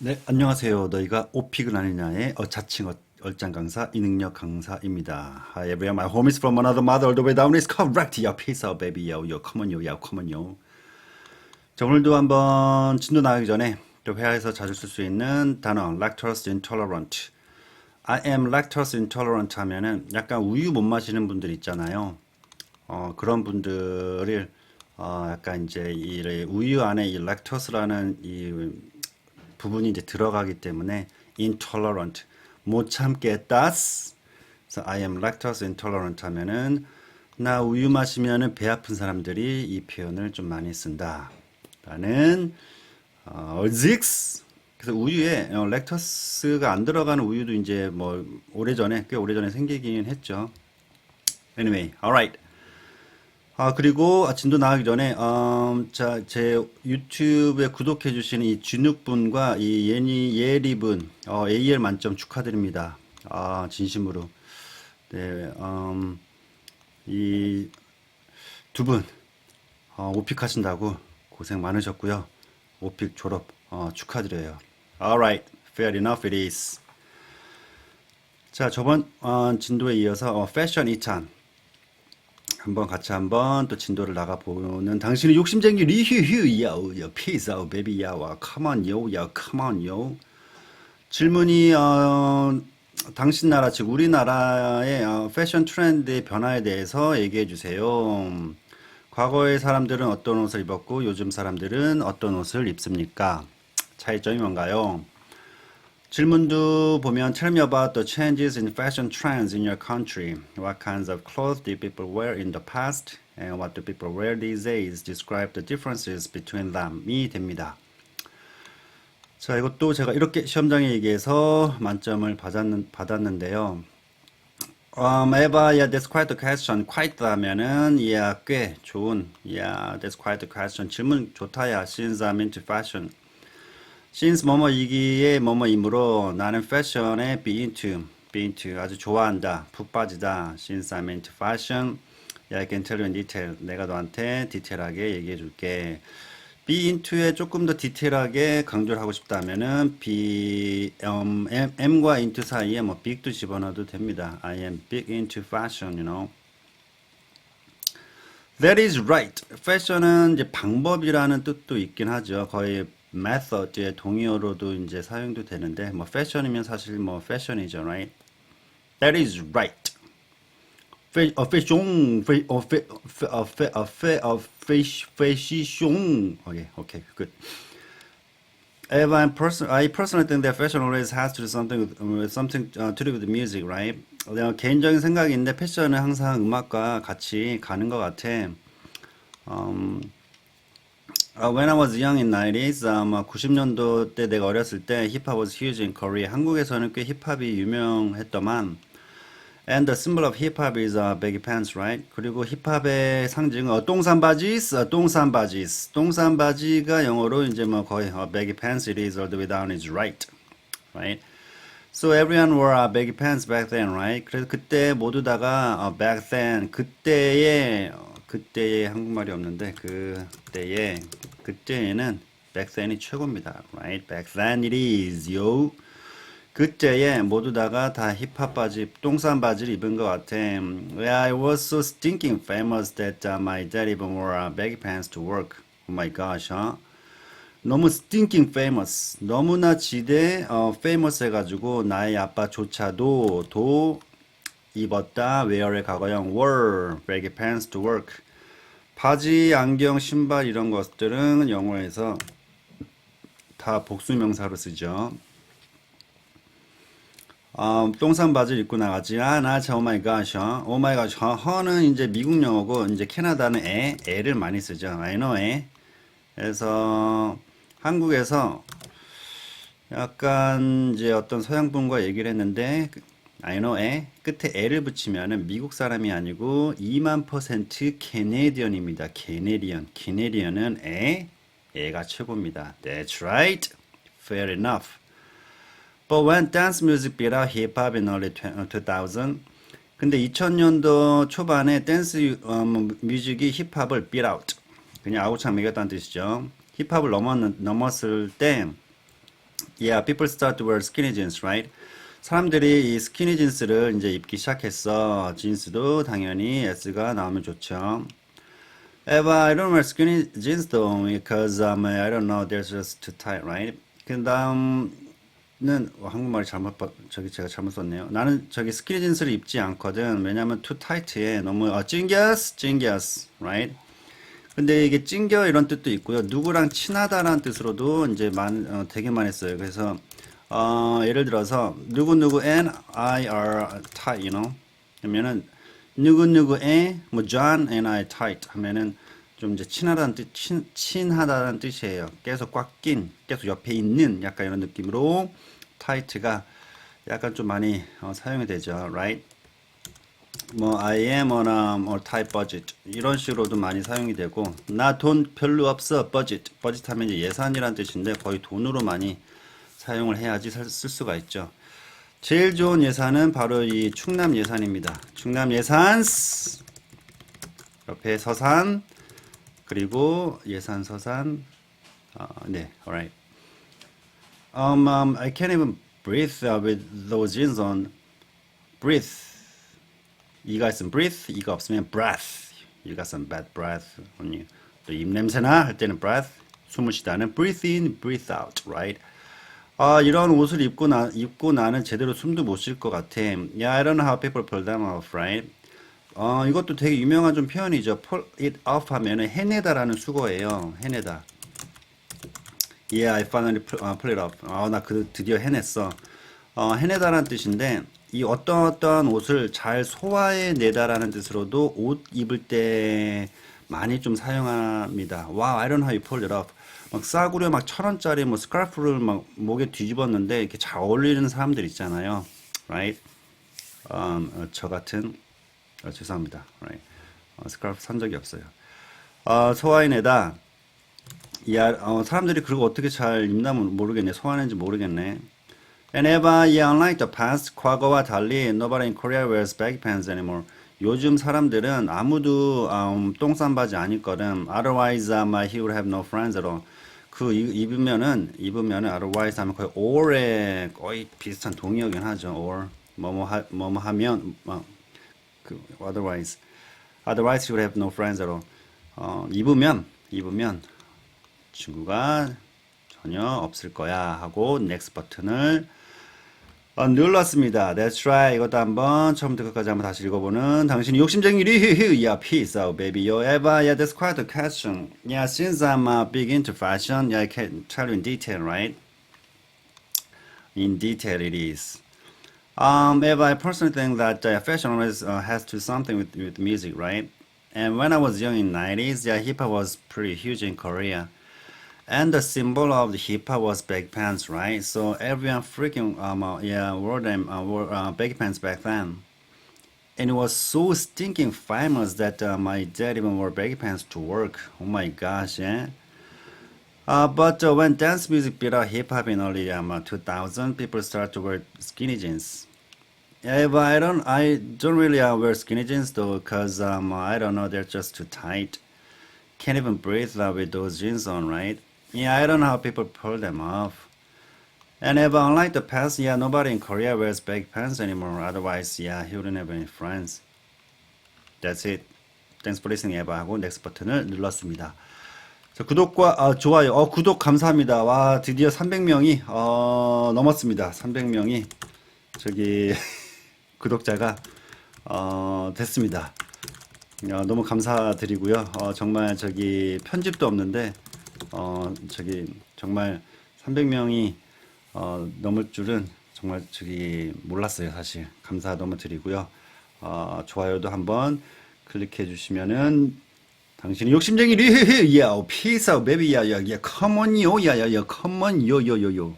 네, 안녕하세요. 너희가 오픽은 아니냐의 어, 자칭 어, 얼짱 강사 이능력 강사입니다. Hi everyone, my home is from another mother all the way down. It's correct. Yo, peace out, baby. Yo, yo, come on, yo, yo, come on, yo. 자, 오늘도 한번 진도 나가기 전에 또 회화에서 자주 쓸 수 있는 단어 lactose intolerant. I am lactose intolerant 하면은 약간 우유 못 마시는 분들 있잖아요. 어, 그런 분들을 어, 약간 이제 이 우유 안에 이 락토스라는 이 부분이 이제 들어가기 때문에 intolerant 못 참겠다. 그래서 I am lactose intolerant 하면은 나 우유 마시면은 배 아픈 사람들이 이 표현을 좀 많이 쓴다. 라는 어, zix 그래서 우유에 어, 렉터스가 안 들어가는 우유도 이제 뭐 오래전에 꽤 오래전에 생기긴 했죠. Anyway, alright. 아, 그리고 아, 진도 나가기 전에, 음, 자, 제 유튜브에 구독해 주시는 이 준욱분과 이 예니, 예리분, 어, AL 만점 축하드립니다. 아, 진심으로. 네, 음, 이 두 분, 어, 오픽 하신다고 고생 많으셨고요. 오픽 졸업, 어, 축하드려요. Alright, fair enough it is. 자, 저번, 어, 진도에 이어서, 어, 패션 2탄. 한번 같이 한번 또 진도를 나가 보는 당신의 욕심쟁이 리휴휴 야우 야 피스 아우 베비 야와 컴온 요야 컴온 요 질문이 어 당신 나라 즉 우리나라의 어, 패션 트렌드의 변화에 대해서 얘기해 주세요. 과거의 사람들은 어떤 옷을 입었고 요즘 사람들은 어떤 옷을 입습니까? 차이점이 뭔가요? 질문도 보면 Tell me about the changes in fashion trends in your country. What kinds of clothes did people wear in the past? And what do people wear these days? Describe the differences between them이 됩니다. 자, 이것도 제가 이렇게 시험장에 얘기해서 만점을 받았는, 받았는데요. Um, Eva, yeah, that's quite a question. quite 하면은, yeah, 꽤 좋은. Yeah, that's quite a question. 질문 좋다, 야. Since I'm into fashion. Since 뭐뭐 이기에 뭐뭐이므로 나는 패션에 be into, be into 아주 좋아한다, 푹 빠지다. Since I'm into fashion, yeah, I can tell you in detail. 내가 너한테 디테일하게 얘기해 줄게. be into에 조금 더 디테일하게 강조를 하고 싶다면은 be um, M, M과 into 사이에 뭐 big도 집어넣어도 됩니다. I am big into fashion, you know. That is right. 패션은 이제 방법이라는 뜻도 있긴 하죠. 거의 method의 동의어로도 이제 사용도 되는데 뭐 패션이면 사실 뭐 패션이죠, right? That is right. 패, 어, 어, 어, 패, 어, 패, 어, 패시, 패시숑. 오케이, 오케이, good. If I'm person, I personally think that fashion always has to do something with, with something uh, to do with the music, right? 내가 개인적인 생각인데 패션은 항상 음악과 같이 가는 것 같아. Um, Uh, when I was young in 90s, um, 90년도 때 내가 어렸을 때 힙합 was huge in Korea. 한국에서는 꽤 힙합이 유명했더만. And the symbol of hip hop is uh, baggy pants, right? 그리고 힙합의 상징은 어, 똥산 바지, 어, 똥산 바지. 똥산 바지가 영어로 이제 뭐 거의 어, baggy pants it is all the way down is right, right? So everyone wore uh, baggy pants back then, right? 그래서 그때 모두 다가 어, back then 그때의 어, 그때의 한국말이 없는데 그때의 그때에는 back then이 최고입니다, right? Back then it is, yo. 그때에 모두 다가 다 힙합 바지, 똥싼 바지를 입은 것 같아. Yeah, I was so stinking famous that uh, my dad even wore uh, baggy pants to work. Oh my gosh, huh? 너무 stinking famous. 너무나 지대 어, famous 해가지고 나의 아빠조차도 도 입었다. wear의 과거형 wore baggy pants to work. 바지, 안경, 신발 이런 것들은 영어에서 다 복수명사로 쓰죠. 어, 똥싼 바지를 입고 나갔지. 아, 나, 저, 오마이갓, 어, 오마이갓, 저, 허는 이제 미국 영어고, 이제 캐나다는 에, 에를 많이 쓰죠. I know, 에. 그래서, 한국에서 약간 이제 어떤 서양분과 얘기를 했는데, I know, 에. 끝에 에를 붙이면은 미국 사람이 아니고 2만 퍼센트 캐네디언입니다. 캐네디언. 캐네디언은 에, 에가 최고입니다. That's right. Fair enough. But when dance music beat out hip hop in early 2000, 근데 2000년도 초반에 댄스 어, 뭐, 뮤직이 힙합을 beat out, 그냥 아우창 매겼다는 뜻이죠. 힙합을 넘었, 넘었을 때 Yeah, people start to wear skinny jeans, right? 사람들이 이 스키니 진스를 이제 입기 시작했어. 진스도 당연히 S가 나오면 좋죠. Eva, I don't wear skinny jeans though because um, I don't know, they're just too tight, right? 그 다음은 어, 한국말이 잘못 봐- 저기 제가 잘못 썼네요. 나는 저기 스키니 진스를 입지 않거든. 왜냐면 too tight해. 너무 어, 찡겨스, 찡겨스, right? 근데 이게 찡겨 이런 뜻도 있고요. 누구랑 친하다라는 뜻으로도 이제 많, 어, 되게 많이 써요. 그래서 어, 예를 들어서 누구 누구 and I are tight, you know. 그러면은 누구 누구의 뭐 John and I tight 하면은 좀 이제 친하다는 뜻, 친, 친하다는 뜻이에요. 계속 꽉 낀, 계속 옆에 있는 약간 이런 느낌으로 tight가 약간 좀 많이 어, 사용이 되죠, right? 뭐 I am on a more tight budget 이런 식으로도 많이 사용이 되고 나 돈 별로 없어 budget budget 하면 이제 예산이란 뜻인데 거의 돈으로 많이 사용을 해야지 살- 쓸 수가 있죠. 제일 좋은 예산은 바로 이 충남 예산입니다. 충남 예산 옆에 서산 그리고 예산 서산 아, 네, alright. Um, um, I can't even breathe uh, with those jeans on. Breathe. 이가 있으면 breathe, 이가 없으면 breath. You got some bad breath on you. 또 입냄새나 할 때는 breath, 숨을 쉬다는 breathe in, breathe out, right? 아, 이런 옷을 입고 나, 입고 나는 제대로 숨도 못 쉴 것 같아. Yeah, I don't know how people pull them off, right? 어, 이것도 되게 유명한 좀 표현이죠. pull it off 하면은 해내다라는 수거예요. 해내다. Yeah, I finally pull, 어, it off. 아, 나 그 드디어 해냈어. 어, 해내다라는 뜻인데 이 어떤 어떤 옷을 잘 소화해 내다라는 뜻으로도 옷 입을 때 많이 좀 사용합니다. Wow, I don't know how you pull it off. 막 싸구려 막 천 원짜리 뭐 스카프를 막 목에 뒤집었는데 이렇게 잘 어울리는 사람들 있잖아요. Right? 음, 어, 저 같은 어, 죄송합니다. Right? 어, 스카프 산 적이 없어요. 어, 소화해내다. 야, 어, 사람들이 그리고 어떻게 잘 입나 모- 모르겠네. 소화하는지 모르겠네. And ever, yeah, unlike the past, 과거와 달리, nobody in Korea wears baggy pants anymore. 요즘 사람들은 아무도 음, 똥싼 바지 안 입거든. Otherwise, um, he would have no friends at all. 그 이- 입으면은 입으면은 otherwise 하면 거의 or에 거의 비슷한 동의어긴 하죠. or 뭐뭐 하 뭐뭐 하면 뭐, 그 otherwise otherwise he would have no friends at all. 어, 입으면 입으면 친구가 전혀 없을 거야 하고 next 버튼을 어, 눌렀습니다. That's right. 이것도 한번 처음부터 끝까지 한번 다시 읽어보는 당신이 욕심쟁이 리히히 yeah peace out baby yo Eva yeah that's quite a question yeah since I'm uh, big into fashion yeah I can tell you in detail right in detail it is um, Eva, I personally think that uh, fashion always uh, has to do something with, with music, right? And when I was young in 90s, yeah, hip hop was pretty huge in Korea. And the symbol of the hip hop was baggy pants, right? So everyone freaking um uh, yeah wore them uh, wore uh, pants back then, and it was so stinking famous that uh, my dad even wore baggy pants to work. Oh my gosh, yeah. Uh, but uh, when dance music beat out hip hop in early um, uh, 2000, people start to wear skinny jeans. Yeah, but I don't I don't really uh, wear skinny jeans though, cause um I don't know they're just too tight. Can't even breathe uh, with those jeans on, right? Yeah, I don't know how people pull them off. And if unlike the past, yeah, nobody in Korea wears baggy pants anymore. Otherwise, yeah, he wouldn't have any friends. That's it. Thanks for listening, 에바 하고 next 버튼을 눌렀습니다. 자, 구독과 아, 좋아요. 어, 구독 감사합니다. 와, 드디어 300명이 어, 넘었습니다. 300명이 저기 구독자가 어, 됐습니다. 어, 너무 감사드리고요. 어, 정말 저기 편집도 없는데 어, 저기 정말 300명이 어, 넘을 줄은 정말 저기 몰랐어요, 사실. 감사 너무 드리고요. 어, 좋아요도 한번 클릭해 주시면은 당신이 욕심쟁이 리히히 야 피사 베비 야야야 컴온요 야야야 컴온 요요요요